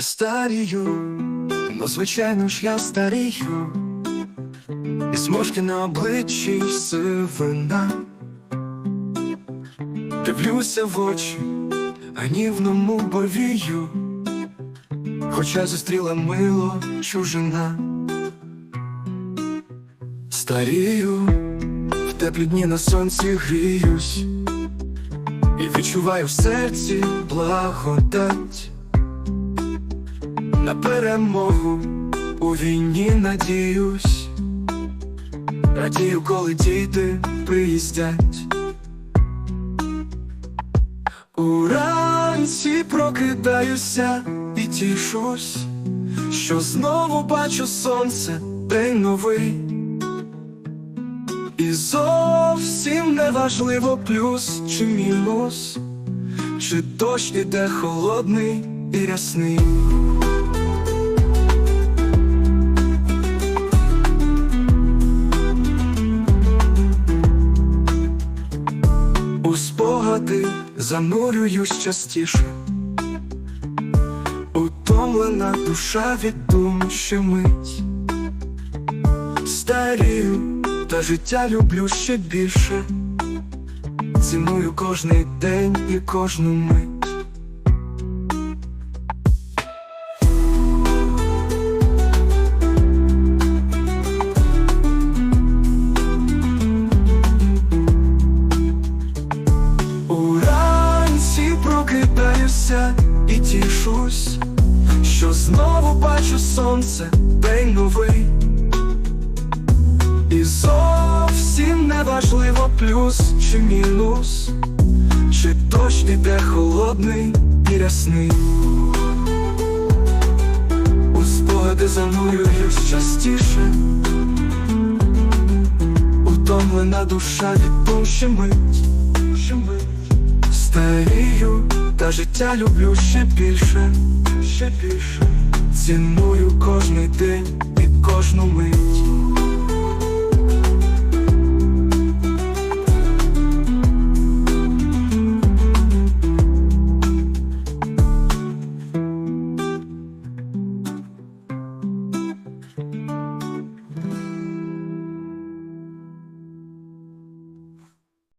Старію, ну звичайно ж я старію, і зморшки на обличчі сивина. Дивлюся в очі, гнівному повію, хоча зустріла мило чужина. Старію, в теплі дні на сонці гріюсь, і відчуваю в серці благодать. На перемогу у війні надіюсь, радію, коли діти приїздять. Уранці прокидаюся і тішусь, що знову бачу сонце, день новий. І зовсім не важливо плюс чи мінус, чи дощ іде холодний і рясний. Спогади занурююсь частіше, утомлена душа від дум щемить. Старію, та життя люблю ще більше. Ціную кожний день і кожну мить. Тішусь, що знову бачу сонце, день новий. І зовсім не важливо плюс чи мінус, чи дощ іде холодний і рясний. У спогади занурююсь частіше, утомлена душа від щемить, щемить. Старію, та життя люблю ще більше, ще більше. Ціную кожний день і кожну мить.